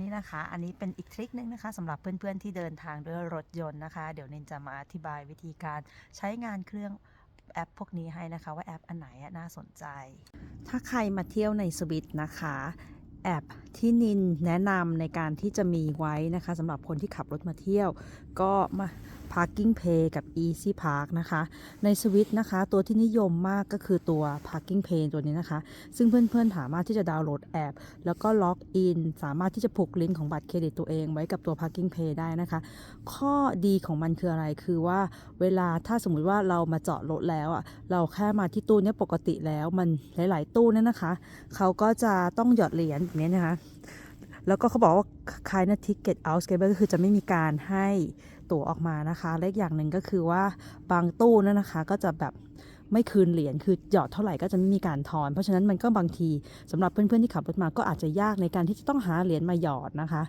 นี้นะคะ อันนี้เป็นอีกทริคนึงนะคะสำหรับเพื่อนๆที่เดินทางด้วยรถยนต์นะคะ เดี๋ยวเนนจะมาอธิบายวิธีการใช้งานเครื่องแอปพวกนี้ให้นะคะ ว่าแอปอันไหนน่าสนใจ ถ้าใครมาเที่ยวในสวิตนะคะแอปที่นินแนะนำในการที่จะมีไว้นะคะสำหรับคนที่ขับรถมาเที่ยว ก็มา Parking Pay กับ Easy Park นะคะ ในสวิตนะคะ ตัวที่นิยมมากก็คือตัว Parking Pay ตัวนี้นะคะ ซึ่งเพื่อนๆสามารถที่จะดาวน์โหลดแอป แล้วก็ล็อกอิน สามารถที่จะผูกลิงก์ของบัตรเครดิตตัวเองไว้กับตัว Parking Pay ได้นะคะ ข้อดีของมันคืออะไรคือว่าเวลาถ้าสมมุติว่าเรามาจอดรถแล้วอะเราแค่มาที่ตู้เนี้ยปกติแล้วมันหลาย ๆ ตู้เนี่ยนะคะ เขาก็จะต้องหยอดเหรียญแบบนี้นะคะ แล้วก็เขาบอกว่าคล้ายนะทิกเก็ตเอาท์เกเบก็คือจะไม่มีการให้ตั๋วออกมานะคะและอีกอย่างหนึ่งก็คือว่าบางตู้นั่นนะคะ ก็จะแบบไม่คืนเหรียญคือหยอดเท่าไหร่ก็จะไม่มีการทอน เพราะฉะนั้นมันก็บางทีสำหรับเพื่อนๆที่ขับรถมาก็อาจจะยากในการที่จะต้องหาเหรียญมาหยอดนะคะ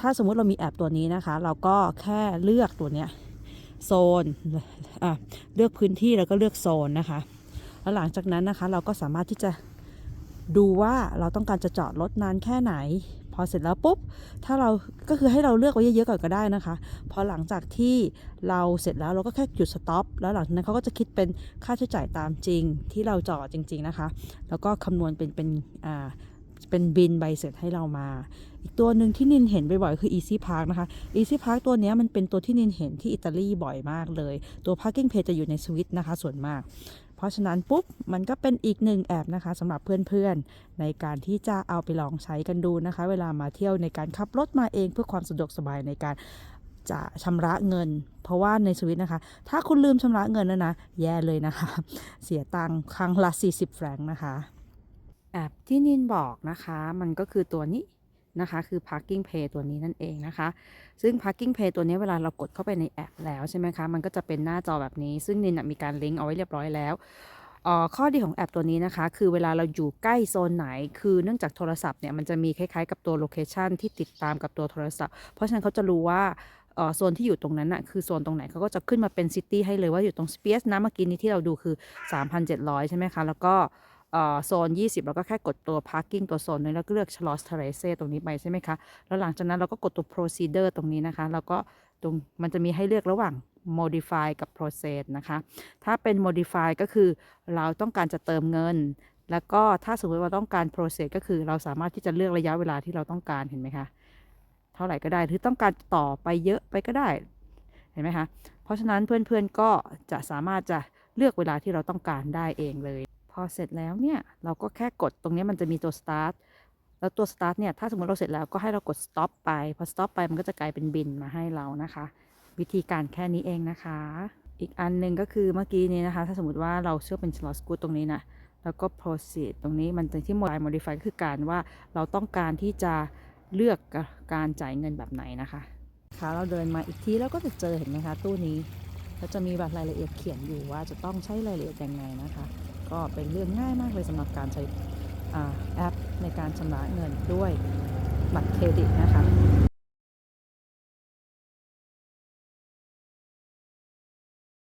ถ้าสมมุติเรามีแอปตัวนี้นะคะ เราก็แค่เลือกตัวเนี้ยโซนอะเลือกพื้นที่แล้วก็เลือกโซนนะคะ แล้วหลังจากนั้นนะคะเราก็สามารถที่จะ ดูว่าเราต้องการจะจอดรถนานแค่ไหน พอเสร็จแล้วปุ๊บ ถ้าเราก็คือให้เราเลือกไว้เยอะๆก่อนก็ได้นะคะ พอหลังจากที่เราเสร็จแล้วเราก็แค่หยุดสต็อปแล้วหลังจากนั้นเขาก็จะคิดเป็นค่าใช้จ่ายตามจริง ที่เราจอดจริง ๆนะคะ แล้วก็คำนวณเป็นเป็นอ่าเป็นบินใบเสร็จให้เรามา อีกตัวหนึ่งที่นินเห็นบ่อยๆคือ Easy Park นะคะ Easy Park ตัวนี้มันเป็นตัวที่นินเห็นที่อิตาลีบ่อยมากเลย ตัว Parking Pay จะอยู่ในสวิตนะคะส่วนมาก เพราะฉะนั้นปุ๊บมันก็เป็นอีกหนึ่งแอปนะคะสำหรับเพื่อนๆ ในการที่จะเอาไปลองใช้กันดูนะคะ เวลามาเที่ยวในการขับรถมาเองเพื่อความสะดวกสบายในการจะชำระเงิน เพราะว่าในสวิตนะคะ ถ้าคุณลืมชำระเงินแล้วนะ แย่เลยนะคะ เสียตังค์ครั้งละ 40 แฟรงค์นะคะ แอปที่นินบอกนะคะ มันก็คือตัวนี้ นะคะ คือ Parking Pay ตัวนี้นั่นเองนะคะ ซึ่ง Parking Pay ตัวนี้เวลาเรากดเข้าไปในแอปแล้วใช่ไหมคะ มันก็จะเป็นหน้าจอแบบนี้ ซึ่งนินมีการลิงก์เอาไว้เรียบร้อยแล้วข้อดีของแอปตัวนี้นะคะ คือเวลาเราอยู่ใกล้โซนไหน คือเนื่องจากโทรศัพท์เนี่ยมันจะมีคล้ายๆกับตัวโลเคชันที่ติดตามกับตัวโทรศัพท์ เพราะฉะนั้นเขาจะรู้ว่าโซนที่อยู่ตรงนั้นน่ะคือโซนตรงไหนเขาก็จะขึ้นมาเป็นซิตี้ให้เลยว่าอยู่ตรงสเปียสนะเมื่อกี้นี้ที่เราดูคือ 3,700 ใช่ไหมคะ แล้วก็ โซน 20เราก็แค่กดตัว parking ตัวโซนนี้แล้วก็เลือก c h a l o s t e r r a c e ตรงนี้ไปใช่ไหมคะ แล้วหลังจากนั้นเราก็กดตัว procedure ตรงนี้นะคะ แล้วก็ตรงมันจะมีให้เลือกระหว่าง modify กับ process นะคะ ถ้าเป็น modify ก็คือเราต้องการจะเติมเงิน แล้วก็ถ้าสมมติว่าต้องการ process ก็คือเราสามารถที่จะเลือกระยะเวลาที่เราต้องการเห็นไหมคะ เท่าไหร่ก็ได้ หรือต้องการต่อไปเยอะไปก็ได้ เห็นไหมคะ เพราะฉะนั้นเพื่อนๆก็จะสามารถจะเลือกเวลาที่เราต้องการได้เองเลย พอเสร็จแล้วเนี่ยเราก็แค่กดตรงนี้มันจะมีตัว start แล้วตัว start เนี่ยถ้าสมมติเราเสร็จแล้วก็ให้เรากด stop ไป พอ stop ไปมันก็จะกลายเป็นบินมาให้เรานะคะ วิธีการแค่นี้เองนะคะ อีกอันหนึ่งก็คือเมื่อกี้นี้นะคะ ถ้าสมมติว่าเราเชื่อเป็น slot good ตรงนี้นะแล้วก็ proceed ตรงนี้มันจะที่ modify modify ก็คือการว่าเราต้องการที่จะเลือกการจ่ายเงินแบบไหนนะคะค่ะเราเดินมาอีกทีแล้วก็จะเจอเห็นไหมคะตู้นี้ ก็จะมีแบบรายละเอียดเขียนอยู่ว่าจะต้องใช้รายละเอียดยังไงนะคะ ก็เป็นเรื่องง่ายมากเลยสำหรับการใช้อแอปในการชำระเงินด้วยบัตรเครดิตนะคะ